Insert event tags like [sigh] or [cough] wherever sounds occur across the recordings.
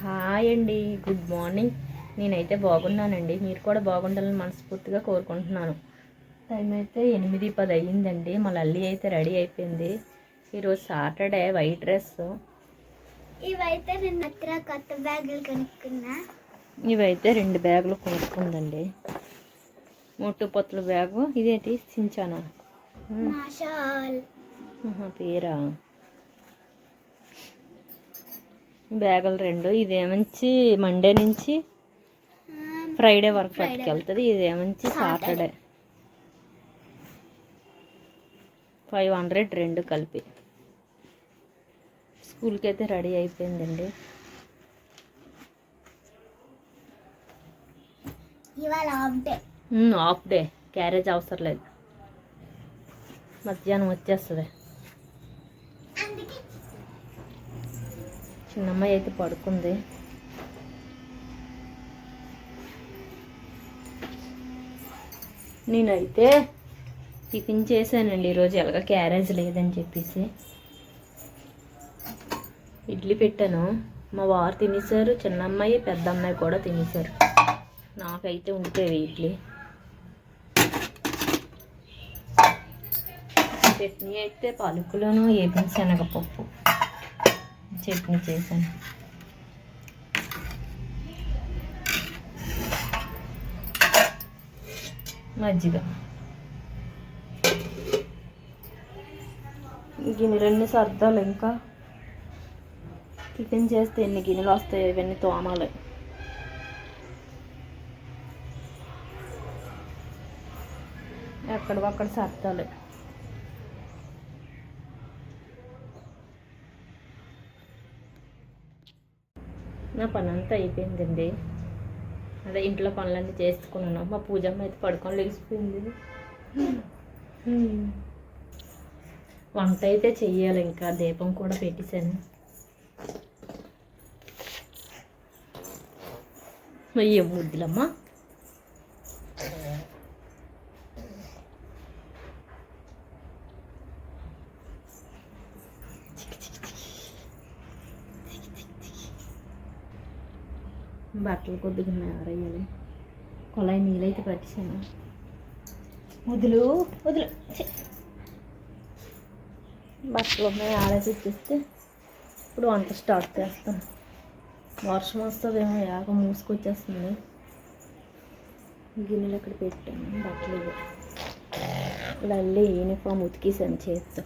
Hi అండి. Good morning. నేనైతే బాగున్నానండి. మీరు కూడా బాగుండాలని మనస్ఫూర్తిగా కోరుకుంటున్నాను. టైం అయితే ఎనిమిది పది అయ్యిందండి. మా లల్లి అయితే రెడీ అయిపోయింది. ఈరోజు సాటర్డే వైట్ డ్రెస్. ఇవైతే నేను కొత్త బ్యాగులు కొనుక్కున్నా. ఇవైతే రెండు బ్యాగులు కొనుక్కుందండి. ముట్టు పొత్తుల బ్యాగు. ఇదేంటి? ఆహా, పేరా? బ్యాగులు రెండు. ఇదేమంచి మండే నుంచి ఫ్రైడే వరకు పట్టుకెళ్తుంది. ఇదేమంచి సాటర్డే ఫైవ్ హండ్రెడ్ రెండు కలిపి. స్కూల్కి అయితే రెడీ అయిపోయిందండి. హాఫ్ డే క్యారేజ్ అవసరం లేదు. మధ్యాహ్నం వచ్చేస్తుంది. చిన్నమ్మాయి అయితే పడుకుంది. నేనైతే టిఫిన్ చేశానండి ఈరోజు ఎలాగ క్యారేజ్ లేదని చెప్పేసి. ఇడ్లీ పెట్టాను. మా వారు తినేసారు చిన్న అమ్మాయి పెద్ద అమ్మాయి కూడా తినేసారు నాకైతే ఉండిపోయేవి ఇడ్లీ. చట్నీ అయితే పలుకులను ఏపిన శనగపప్పు చట్నీ చేశాను. మజ్జిగ. గిన్నెలన్నీ సర్దాలి ఇంకా? టిఫిన్ చేస్తే ఎన్ని గిన్నెలు వస్తాయి ఇవన్నీ తోమాలి. ఎక్కడివక్కడ సర్దాలి. నా పని అంతా అయిపోయిందండి. అదే ఇంట్లో పనులన్నీ చేసుకున్నాను. మా పూజమ్మ అయితే పడుకొని లేచిపోయింది. వంట అయితే చెయ్యాలి ఇంకా. దీపం కూడా పెట్టేశాను. అయ్యో ముద్దులమ్మ బట్టలు కొద్దిగా ఎవరయ్యాలి కొలాయి నీళ్ళైతే పట్టించాను. వదులు వదులు. బట్టలు ఉన్నాయి ఆడేసి ఇప్పుడు వంట స్టార్ట్ చేస్తాను వర్షం వస్తుందేమో యాగ మూసుకొచ్చేస్తుంది. గిన్నెలు అక్కడ పెట్టాను బట్టలు ఇవి. లల్లి యూనిఫామ్ ఉతికేసాను చేత్తో.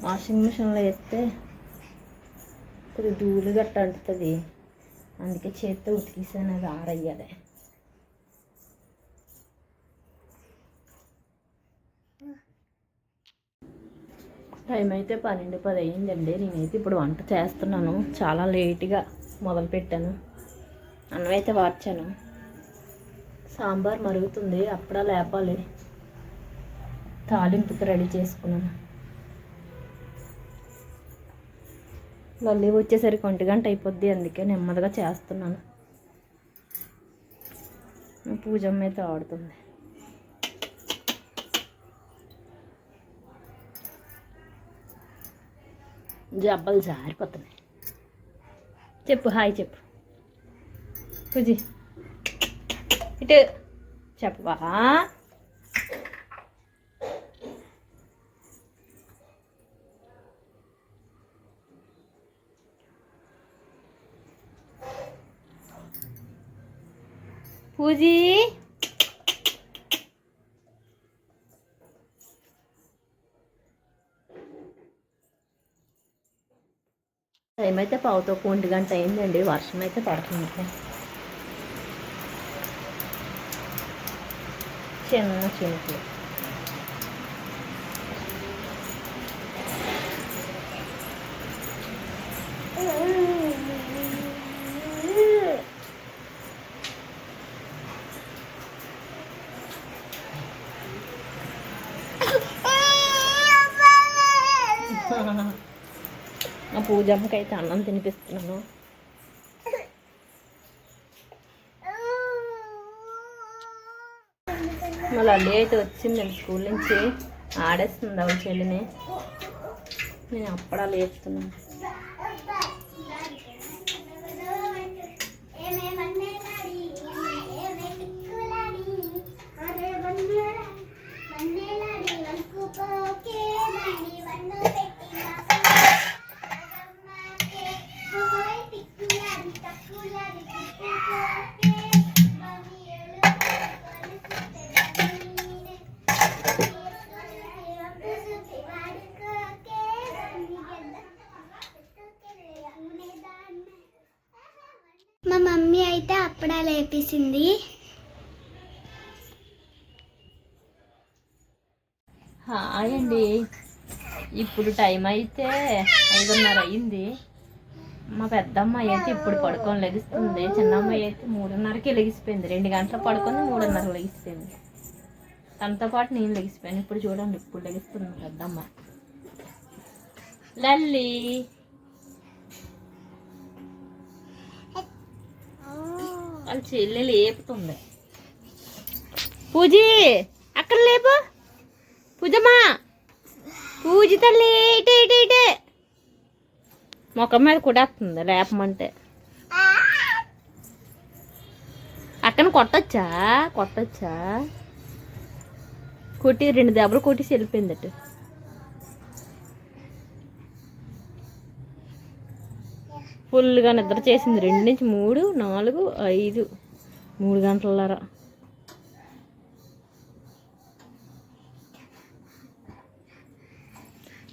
వాషింగ్ మిషన్లో వేస్తే కొద్దిగా ధూళి గట్ట అంటుతుంది. అందుకే చేత్తో ఉతికిసాను అది ఆరయ్యదే. టైం అయితే పన్నెండు పది అయ్యిందండి నేనైతే ఇప్పుడు వంట చేస్తున్నాను. చాలా లేట్గా మొదలు పెట్టాను. అన్నం అయితే వార్చాను సాంబార్ మరుగుతుంది. అప్పుడా లేపాలి. తాలింపుకి రెడీ చేసుకున్నాను. లల్లి వచ్చేసరికి ఒంటి గంట అయిపోద్ది అందుకే నెమ్మదిగా చేస్తున్నాను. పూజమ్మ అయితే ఆడుతుంది. జబ్బలు జారిపోతున్నాయి. చెప్పు హాయ్ చెప్పు. పూజి. ఇటు చెప్పవా? పూజీ? టైం అయితే పావుతో ఒంటి గంట అయిందండి. వర్షం అయితే పడుతుంది. చిన్న చినుకులు. మా పూజమ్మకి అయితే అన్నం తినిపిస్తున్నాను. మా లల్లి అయితే వచ్చింది స్కూల్ నుంచి. ఆడేస్తుంది ఆవిడ చెల్లిని. నేను అప్పడాలు వేస్తున్నాను హాయ్ అండి ఇప్పుడు టైం అయితే ఐదున్నర అయింది మా పెద్దమ్మాయి అయితే ఇప్పుడు పడుకొని లెగిస్తుంది. చిన్నమ్మాయి అయితే మూడున్నరకి లెగిసిపోయింది. రెండు గంటలు పడుకొని మూడున్నర లెగిసిపోయింది. తనతో పాటు నేను లెగిసిపోయాను. ఇప్పుడు చూడండి ఇప్పుడు లెగిస్తుంది మా పెద్దమ్మ. లల్లి. వాళ్ళ చెల్లెలు లేపుతుంది. పూజీ అక్కడ లేపు. పూజమ్మా. పూజ తల్లి ఇటే ఇటే ఇటే ముఖం మీద కుడేస్తుంది లేపమంటే. అక్కన కొట్టచ్చా? కొట్టచ్చా? కొట్టి రెండు దెబ్బలు కొట్టేసి వెళ్ళిపోయిందట. ఫుల్గా నిద్ర చేసింది. రెండు నుంచి మూడు నాలుగు ఐదు. మూడు గంటలరా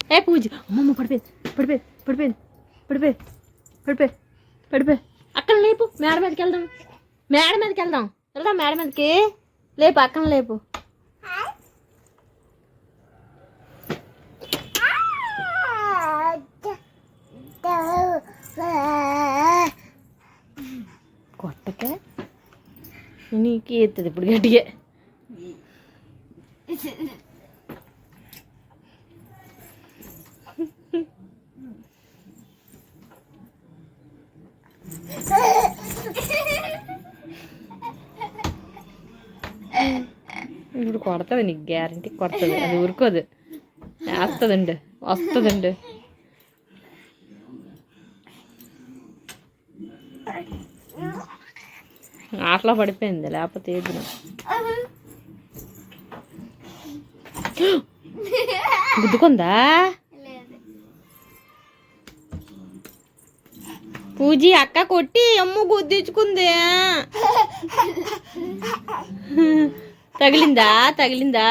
ఏ పూజ అమ్మమ్మ పడిపోయింది పడిపోయింది పడిపోయింది పడిపోయి పడిపోయి పడిపోయి అక్కడ లేపు మేడ మీదకి వెళ్దాం మేడ మీదకి వెళ్దాం వెళ్దాం మేడ మీదకి లేపు అక్కడ లేపు కొట్టకే నీకు ఎత్తుంది ఇప్పుడు గట్టిగా ఇప్పుడు కొడుతుంది నీకు గ్యారంటీ కొడుతుంది అది ఊరుకోదు. వేస్తుందండి. వస్తుందండి. ఆటలో పడిపోయింది. లేకపోతే ఏది గుద్దుకుందా? పూజీ అక్క కొట్టి అమ్మ గుద్దించుకుంది. తగిలిందా తగిలిందా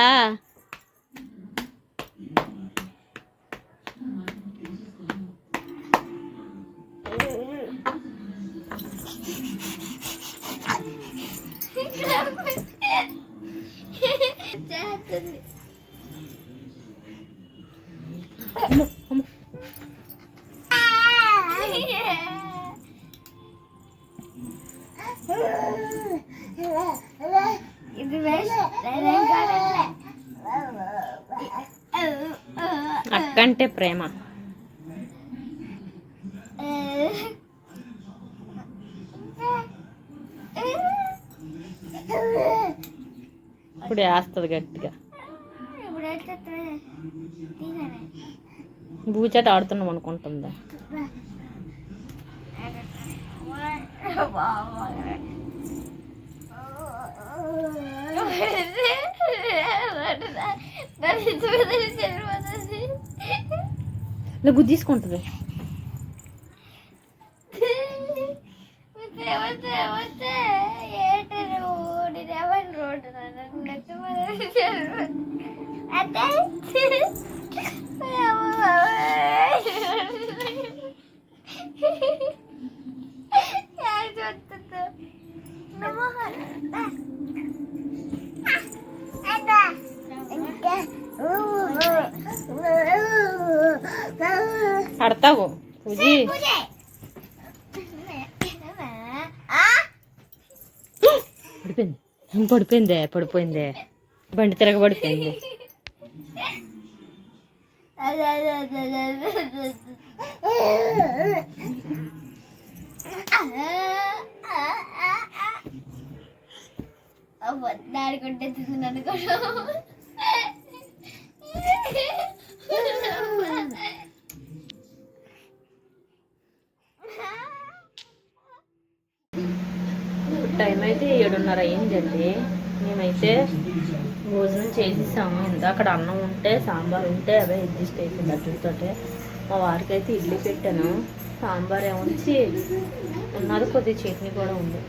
చేస్తుంది కంటే ప్రేమ. ఇప్పుడే ఆస్తుంది గట్టిగా. భూచాట ఆడుతున్నాం అనుకుంటుందా? [laughs] తెలియదు తీగనే. తీసుకుంటుంది ఆడుతున్నాం అనుకుంటుందా ఇలా పడిపోయింది పడిపోయిందే పడిపోయిందే బండి తిరగ పడిపోయింది అనుకుంటే తింది అనుకోవడం రెండున్నర అయ్యిందండి మేమైతే భోజనం చేసేసాము. అక్కడ అన్నం ఉంటే సాంబార్ ఉంటే అవే అడ్జస్ట్ అయిపోయింది అట్లతోటే మా వారికి అయితే ఇడ్లీ పెట్టాను. సాంబార్ ఏమొచ్చి ఉన్నది కొద్దిగా చట్నీ కూడా ఉంది.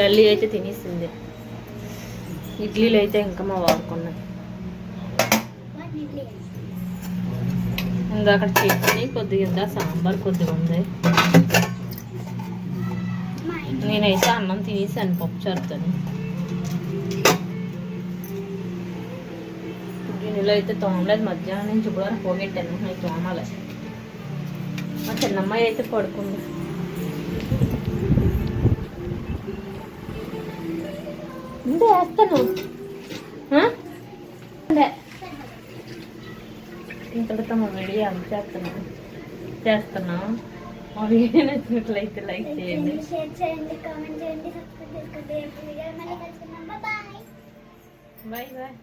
లల్లి అయితే తినేసింది. ఇడ్లీలు అయితే ఇంకా మా వాడుకున్నాయి ఇందాక చట్నీ కొద్దిగా సాంబార్ కొద్దిగా ఉంది. నేనైతే అన్నం తినేసాను పప్పు చేస్తాను గిన్నెలో అయితే తోమలేదు మధ్యాహ్నం నుంచి కూడా వరకు పోగొట్టాను నేను తోమాలి. మా చిన్నమ్మాయి అయితే పడుకుంది. ఉండే వేస్తాను. ఆ? ఉండే. ఇంతటితో మా వీడియో అంత చేస్తున్నాను. చేస్తున్నాం మా వీడియో నచ్చినట్లయితే లైక్ చేయండి షేర్ చేయండి కామెంట్ చేయండి సబ్స్క్రైబ్ చేసుకోండి రేపు వీడియో మళ్ళీ కలుసుకుందాం బాయ్ బాయ్ బాయ్